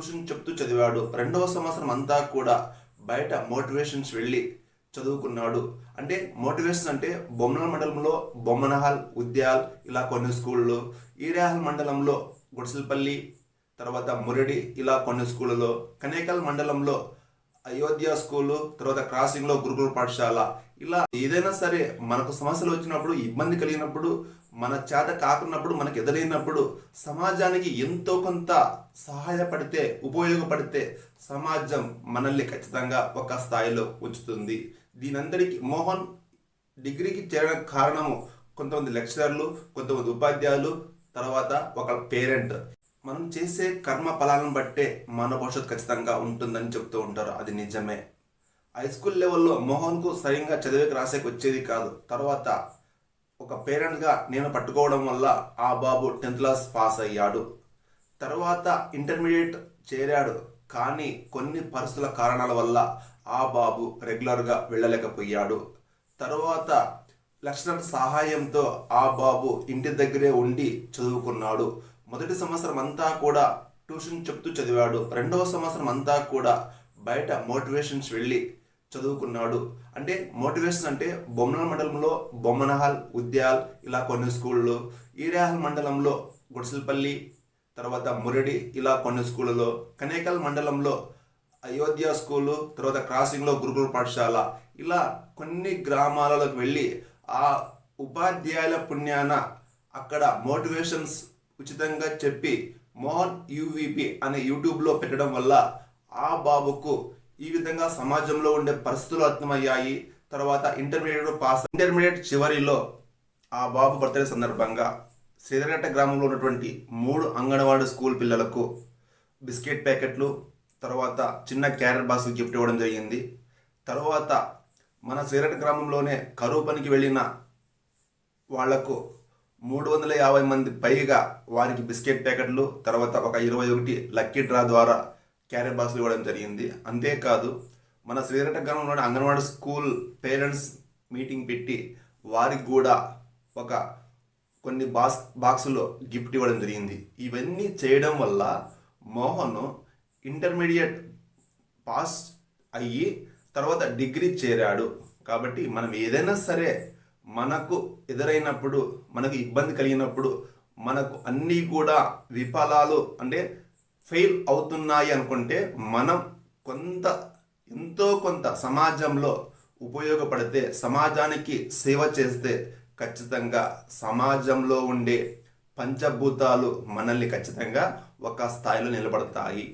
Tuition చెప్తూ చదివాడు. రెండవ సంవత్సరం అంతా కూడా బయట మోటివేషన్స్ వెళ్ళి చదువుకున్నాడు. అంటే మోటివేషన్ అంటే బొమ్మల మండలంలో బొమ్మనహాల్ ఉద్యాల్ ఇలా కొన్ని స్కూళ్ళు ఈరాహల్ మండలంలో గుడిసెలపల్లి తర్వాత మురడి ఇలా కొన్ని స్కూళ్ళలో కనేకల్ మండలంలో అయోధ్య స్కూల్ తర్వాత క్రాసింగ్లో గురుకుల పాఠశాల. ఇలా ఏదైనా సరే మనకు సమస్యలు వచ్చినప్పుడు ఇబ్బంది కలిగినప్పుడు మన చేత కాకున్నప్పుడు మనకు ఎదురైనప్పుడు సమాజానికి ఎంతో కొంత సహాయపడితే ఉపయోగపడితే సమాజం మనల్ని ఖచ్చితంగా ఒక స్థాయిలో ఉంచుతుంది. దీనందరికీ మోహన్ డిగ్రీకి చేరడానికి కారణము కొంతమంది లెక్చరర్లు కొంతమంది ఉపాధ్యాయులు తర్వాత ఒక పేరెంట్. మనం చేసే కర్మ ఫలాలను బట్టే మన భవిష్యత్తు ఖచ్చితంగా ఉంటుందని చెప్తూ ఉంటారు. అది నిజమే. హై స్కూల్ లెవెల్లో మోహన్కు సరిగ్గా చదివేకి రాసేకి వచ్చేది కాదు. తర్వాత ఒక పేరెంట్గా నేను పట్టుకోవడం వల్ల ఆ బాబు టెన్త్ క్లాస్ పాస్ అయ్యాడు. తర్వాత ఇంటర్మీడియట్ చేరాడు. కానీ కొన్ని పరిస్థితుల కారణాల వల్ల ఆ బాబు రెగ్యులర్గా వెళ్ళలేకపోయాడు. తర్వాత లక్షణ సహాయంతో ఆ బాబు ఇంటి దగ్గరే ఉండి చదువుకున్నాడు. మొదటి సంవత్సరం అంతా కూడా ట్యూషన్ చెప్తూ చదివాడు. రెండవ సంవత్సరం అంతా కూడా బయట మోటివేషన్స్ వెళ్ళి చదువుకున్నాడు. అంటే మోటివేషన్ అంటే బొమ్మల మండలంలో బొమ్మనహాల్ ఉద్యాల్ ఇలా కొన్ని స్కూళ్ళు ఈరాహల్ మండలంలో గుడిసెలపల్లి తర్వాత మురడి ఇలా కొన్ని స్కూళ్ళలో కనేకల్ మండలంలో అయోధ్య స్కూలు తర్వాత క్రాసింగ్లో గురుకుల పాఠశాల ఇలా కొన్ని గ్రామాలకు వెళ్ళి ఆ ఉపాధ్యాయుల పుణ్యాన అక్కడ మోటివేషన్స్ ఉచితంగా చెప్పి మోహన్ యూవీపీ అనే యూట్యూబ్లో పెట్టడం వల్ల ఆ బాబుకు ఈ విధంగా సమాజంలో ఉండే పరిస్థితులు అర్థమయ్యాయి. తర్వాత ఇంటర్మీడియట్ పాస్ ఇంటర్మీడియట్ చివరిలో ఆ బాబు బర్త్డే సందర్భంగా శ్రీధరఘట్ట గ్రామంలో ఉన్నటువంటి మూడు అంగన్వాడీ స్కూల్ పిల్లలకు బిస్కెట్ ప్యాకెట్లు తర్వాత చిన్న క్యారెట్ బాక్స్ గిఫ్ట్ ఇవ్వడం జరిగింది. తర్వాత మన శ్రీరట గ్రామంలోనే కరువు పనికి వెళ్ళిన వాళ్ళకు మూడు వందల యాభై మంది పైగా వారికి బిస్కెట్ ప్యాకెట్లు తర్వాత ఒక ఇరవై ఒకటి లక్కీ డ్రా ద్వారా క్యారెట్ బాక్స్లు ఇవ్వడం జరిగింది. అంతేకాదు మన శ్రీరట గ్రామంలోని అంగన్వాడీ స్కూల్ పేరెంట్స్ మీటింగ్ పెట్టి వారికి కూడా ఒక కొన్ని బాక్స్ బాక్సులో గిఫ్ట్ ఇవ్వడం జరిగింది. ఇవన్నీ చేయడం వల్ల మోహన్ ఇంటర్మీడియట్ పాస్ అయ్యి తర్వాత డిగ్రీ చేరాడు. కాబట్టి మనం ఏదైనా సరే మనకు ఎదురైనప్పుడు మనకు ఇబ్బంది కలిగినప్పుడు మనకు అన్నీ కూడా విఫలాలు అంటే ఫెయిల్ అవుతున్నాయి అనుకుంటే మనం కొంత ఎంతో కొంత సమాజంలో ఉపయోగపడితే సమాజానికి సేవ చేస్తే ఖచ్చితంగా సమాజంలో ఉండే పంచభూతాలు మనల్ని ఖచ్చితంగా ఒక స్థాయిలో నిలబడతాయి.